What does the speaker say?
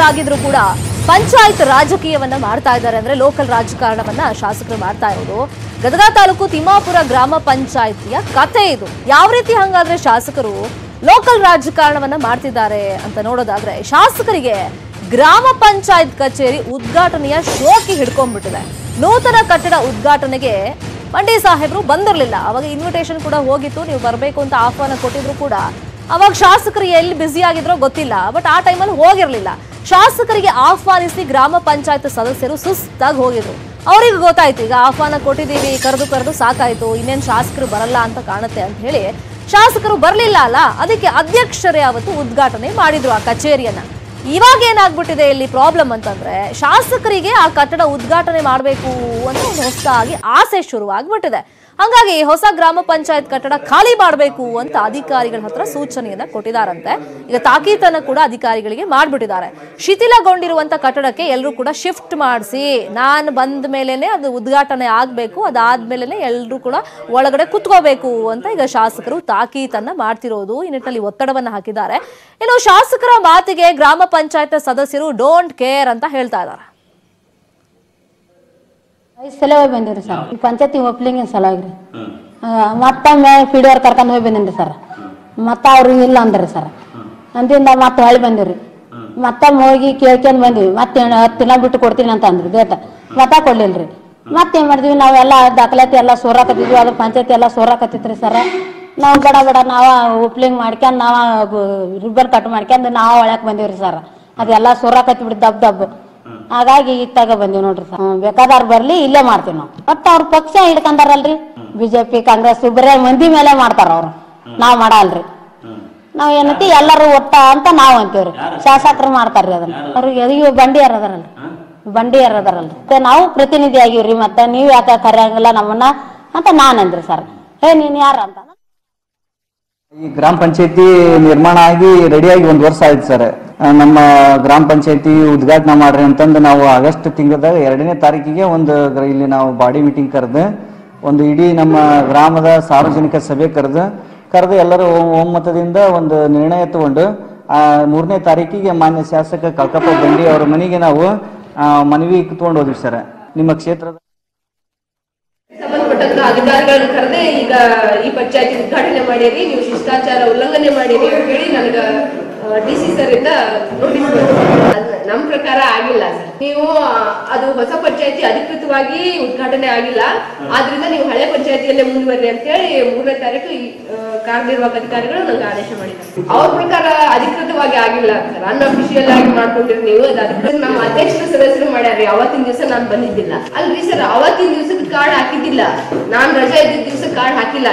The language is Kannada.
ಶಾಸಕರಾಗಿದ್ರು ಕೂಡ ಪಂಚಾಯತ್ ರಾಜಕೀಯವನ್ನ ಮಾಡ್ತಾ ಇದ್ದಾರೆ ಅಂದ್ರೆ ಲೋಕಲ್ ರಾಜಕಾರಣವನ್ನ ಶಾಸಕರು ಮಾಡ್ತಾ ಇರೋದು. ಗದಗ ತಾಲೂಕು ತಿಮ್ಮಾಪುರ ಗ್ರಾಮ ಪಂಚಾಯತಿಯ ಕತೆ ಇದು. ಯಾವ ರೀತಿ ಹಂಗಾದ್ರೆ ಶಾಸಕರು ಲೋಕಲ್ ರಾಜಕಾರಣವನ್ನ ಮಾಡ್ತಿದ್ದಾರೆ ಅಂತ ನೋಡೋದಾದ್ರೆ ಶಾಸಕರಿಗೆ ಗ್ರಾಮ ಪಂಚಾಯತ್ ಕಚೇರಿ ಉದ್ಘಾಟನೆಯ ಶೋಕಿ ಹಿಡ್ಕೊಂಡ್ಬಿಟ್ಟಿದೆ. ನೂತನ ಕಟ್ಟಡ ಉದ್ಘಾಟನೆಗೆ ಮಂಡಿ ಸಾಹೇಬ್ರು ಬಂದಿರಲಿಲ್ಲ. ಅವಾಗ ಇನ್ವಿಟೇಷನ್ ಕೂಡ ಹೋಗಿತ್ತು. ನೀವು ಬರಬೇಕು ಅಂತ ಆಹ್ವಾನ ಕೊಟ್ಟಿದ್ರು ಕೂಡ. ಅವಾಗ ಶಾಸಕರು ಎಲ್ಲಿ ಬ್ಯುಸಿ ಆಗಿದ್ರೋ ಗೊತ್ತಿಲ್ಲ. ಬಟ್ ಆ ಟೈಮಲ್ಲಿ ಹೋಗಿರ್ಲಿಲ್ಲ. ಶಾಸಕರಿಗೆ ಆಹ್ವಾನಿಸಿ ಗ್ರಾಮ ಪಂಚಾಯತ್ ಸದಸ್ಯರು ಸುಸ್ತಾಗಿ ಹೋಗಿದ್ರು. ಅವ್ರಿಗೆ ಗೊತ್ತಾಯ್ತು, ಈಗ ಆಹ್ವಾನ ಕೊಟ್ಟಿದ್ದೀವಿ, ಕರೆದು ಕರೆದು ಸಾಕಾಯ್ತು, ಇನ್ನೇನು ಶಾಸಕರು ಬರಲ್ಲ ಅಂತ ಕಾಣುತ್ತೆ ಅಂತ ಹೇಳಿ ಶಾಸಕರು ಬರಲಿಲ್ಲ ಅಲ್ಲ, ಅದಕ್ಕೆ ಅಧ್ಯಕ್ಷರೇ ಅವತ್ತು ಉದ್ಘಾಟನೆ ಮಾಡಿದ್ರು ಆ ಕಚೇರಿಯನ್ನ. ಇವಾಗ ಏನಾಗ್ಬಿಟ್ಟಿದೆ ಇಲ್ಲಿ ಪ್ರಾಬ್ಲಮ್ ಅಂತಂದ್ರೆ ಶಾಸಕರಿಗೆ ಆ ಕಟ್ಟಡ ಉದ್ಘಾಟನೆ ಮಾಡಬೇಕು ಅಂತ ಒಂದು ಹೊಸದಾಗಿ ಆಸೆ ಶುರುವಾಗ್ಬಿಟ್ಟಿದೆ. ಹಂಗಾಗಿ ಹೊಸ ಗ್ರಾಮ ಪಂಚಾಯತ್ ಕಟ್ಟಡ ಖಾಲಿ ಮಾಡಬೇಕು ಅಂತ ಅಧಿಕಾರಿಗಳ ಹತ್ರ ಸೂಚನೆಯನ್ನ ಕೊಟ್ಟಿದ್ದಾರಂತೆ ಈಗ ತಾಕೀತನ್ನ ಕೂಡ ಅಧಿಕಾರಿಗಳಿಗೆ ಮಾಡ್ಬಿಟ್ಟಿದ್ದಾರೆ. ಶಿಥಿಲಗೊಂಡಿರುವಂತ ಕಟ್ಟಡಕ್ಕೆ ಎಲ್ಲರೂ ಕೂಡ ಶಿಫ್ಟ್ ಮಾಡಿಸಿ, ನಾನು ಬಂದ ಮೇಲೇನೆ ಅದು ಉದ್ಘಾಟನೆ ಆಗಬೇಕು ಅದಾದ್ಮೇಲೆ ಎಲ್ಲರೂ ಕೂಡ ಒಳಗಡೆ ಕುತ್ಕೋಬೇಕು ಅಂತ ಈಗ ಶಾಸಕರು ತಾಕೀತನ್ನ ಮಾಡ್ತಿರೋದು ಈ ನಿಟ್ಟಿನಲ್ಲಿ ಒತ್ತಡವನ್ನ ಹಾಕಿದ್ದಾರೆ. ಇನ್ನು ಶಾಸಕರ ಮಾತಿಗೆ ಗ್ರಾಮ ಪಂಚಾಯತ್ ಸದಸ್ಯರು ಡೋಂಟ್ ಕೇರ್ ಅಂತ ಹೇಳ್ತಾ ಇದ್ದಾರೆ. ಐದು ಸಲ ಹೋಗಿ ಬಂದಿರಿ ಸರ್. ಈ ಪಂಚಾಯತಿ ಒಪ್ಲಿಂಗಿನ ಸಲುವಾಗಿ ರೀ. ಮತ್ತೊಮ್ಮೆ ಪಿ ಡಿ ಅವ್ರು ಕರ್ಕೊಂಡು ಹೋಗಿ ಬಂದಿನಿ ಸರ್. ಮತ್ತೆ ಅವ್ರು ಇಲ್ಲ ಅಂದ್ರಿ ಸರ್. ಅಂದಿಂದ ಮತ್ತೆ ಹೊಳ್ಳಿ ಬಂದಿವ್ರಿ. ಮತ್ತೊಮ್ಮೆ ಹೋಗಿ ಕೇಳ್ಕೊಂಡ್ ಬಂದಿವಿ. ಮತ್ತೆ ಹತ್ತು ದಿನ ಬಿಟ್ಟು ಕೊಡ್ತೀನಿ ಅಂತ ಅಂದ್ರಿ ಡೇಟ್ ಮತ್ತ ಕೊಡ್ಲಿಲ್ರಿ. ಮತ್ತೇನ್ ಮಾಡಿದ್ವಿ? ನಾವೆಲ್ಲ ದಾಖಲಾತಿ ಎಲ್ಲ ಸೋರಾಕತ್ತಿದ್ವಿ ಅದ್ರ ಪಂಚಾಯತಿ ಎಲ್ಲ ಸೋರಾಕತ್ತಿತ್ರಿ ಸರ್. ನಾವು ಬಡ ಬಡ, ನಾವ ಉಪ್ಲಿಂಗ್ ಮಾಡ್ಕೊಂಡ್ ನಾವ ರಿಬ್ಬರ್ ಕಟ್ ಮಾಡ್ಕೊಂಡ್ ನಾವ್ ಒಳಕ್ ಬಂದಿವ್ರಿ ಸರ್ ಅದೆಲ್ಲ ಸುರಾಕತ್ತಿ ಬಿಡ್ ದಬ್ ದಬ್. ಹಾಗಾಗಿ ಈಗ ತಗ ಬಂದಿವಿ ನೋಡ್ರಿ ಸರ್ ಬೇಕಾದವ್ರು ಬರ್ಲಿ, ಇಲ್ಲೇ ಮಾಡ್ತೀವಿ ನಾವು. ಒಟ್ಟ ಅವ್ರ ಪಕ್ಷ ಹಿಡ್ಕೊಂಡಾರಲ್ರಿ ಬಿಜೆಪಿ, ಕಾಂಗ್ರೆಸ್ ಬರೇ ಮಂದಿ ಮೇಲೆ ಮಾಡ್ತಾರ ಅವ್ರು. ನಾವ್ ಮಾಡಲ್ರಿ. ನಾವ್ ಏನೈತಿ ಎಲ್ಲರೂ ಒಟ್ಟ ಅಂತ ನಾವ್ ಅಂತೀವ್ರಿ. ಶಾಸಕರು ಮಾಡ್ತಾರ್ರಿ ಅದನ್ನ. ಅವ್ರಿಗೆ ಎದಗಿ ಬಂಡಿ ಯಾರದಾರಲ್ರಿ ಬಂಡಿ ಯಾರದಾರಲ್ರಿ ಮತ್ತೆ ನಾವು ಪ್ರತಿನಿಧಿ ಆಗಿವ್ರಿ ಮತ್ತೆ ನೀವ್ ಯಾಕೆ ಕರೆಯಂಗಿಲ್ಲ ನಮ್ಮನ್ನ ಅಂತ ನಾನ್ ಅಂದ್ರಿ ಸರ್ ಹೇ, ನೀನ್ ಯಾರ ಅಂತ? ಈ ಗ್ರಾಮ ಪಂಚಾಯತಿ ನಿರ್ಮಾಣ ಆಗಿ ರೆಡಿಯಾಗಿ ಒಂದು ವರ್ಷ ಆಯ್ತು ಸರ್. ನಮ್ಮ ಗ್ರಾಮ ಪಂಚಾಯತಿ ಉದ್ಘಾಟನೆ ಮಾಡ್ರಿ ಅಂತಂದು ನಾವು ಆಗಸ್ಟ್ ತಿಂಗಳದಾಗ ಎರಡನೇ ತಾರೀಕಿಗೆ ಒಂದು ಇಲ್ಲಿ ನಾವು ಬಾಡಿ ಮೀಟಿಂಗ್ ಕರೆದು, ಒಂದು ಇಡೀ ನಮ್ಮ ಗ್ರಾಮದ ಸಾರ್ವಜನಿಕ ಸಭೆ ಕರೆದು ಕರೆದು ಎಲ್ಲರೂ ಒಮ್ಮತದಿಂದ ಒಂದು ನಿರ್ಣಯ ತಗೊಂಡು, ಆ, ಮೂರನೇ ತಾರೀಕಿಗೆ ಮಾನ್ಯ ಶಾಸಕ ಕಲ್ಕಪ್ಪ ಬಂಡಿ ಅವರ ಮನೆಗೆ ನಾವು ಮನವಿ ತಗೊಂಡು ಹೋದ್ವಿ ಸರ್. ನಿಮ್ಮ ಕ್ಷೇತ್ರದ ಸಂಬಂಧಪಟ್ಟಂತ ಅಧಿಕಾರಿಗಳನ್ನ ಕರೆದೇ ಈಗ ಈ ಪಂಚಾಯತಿ ಉದ್ಘಾಟನೆ ಮಾಡಿರಿ ನೀವು ಶಿಷ್ಟಾಚಾರ ಉಲ್ಲಂಘನೆ ಮಾಡಿರಿ ಅಂತ ಹೇಳಿ ನನಗ ಡಿ ಸಿ ಸರ್ ಇಂದ ನೋಟಿಸ್ ನಮ್ಮ ಪ್ರಕಾರ ಆಗಿಲ್ಲ ಸರ್. ನೀವು ಅದು ಹೊಸ ಪಂಚಾಯತಿ ಅಧಿಕೃತವಾಗಿ ಉದ್ಘಾಟನೆ ಆಗಿಲ್ಲ. ಆದ್ರಿಂದ ನೀವು ಹಳೆ ಪಂಚಾಯತಿಯಲ್ಲೇ ಮುಂದುವರಿ ಅಂತ ಹೇಳಿ ಮೂರನೇ ತಾರೀಕು ಕಾರ್ಯನಿರ್ವಾಹಕ ಅಧಿಕಾರಿಗಳು ನನಗೆ ಆದೇಶ ಮಾಡಿದ್ದಾರೆ ಅವ್ರ ಪ್ರಕಾರ ಅಧಿಕೃತವಾಗಿ ಆಗಿಲ್ಲ ಸರ್. ಅನ್ಅಫಿಷಿಯಲ್ ಆಗಿ ಮಾಡ್ಕೊಂಡಿರಿ ನೀವು ನಮ್ಮ ಅಧ್ಯಕ್ಷರ ಸದಸ್ಯರು ಮಾಡ್ಯಾರಿ ಅವತ್ತಿನ ದಿವಸ ನಾನು ಬಂದಿದ್ದಿಲ್ಲ. ಅಲ್ರಿ ಸರ್, ಅವತ್ತಿನ ದಿವಸದ ಕಾರ್ಡ್ ಹಾಕಿದ್ದಿಲ್ಲ. ನಾನ್ ರಜಾ ಇದ್ದಿದ್ದ ದಿವಸ ಕಾರ್ಡ್ ಹಾಕಿಲ್ಲ.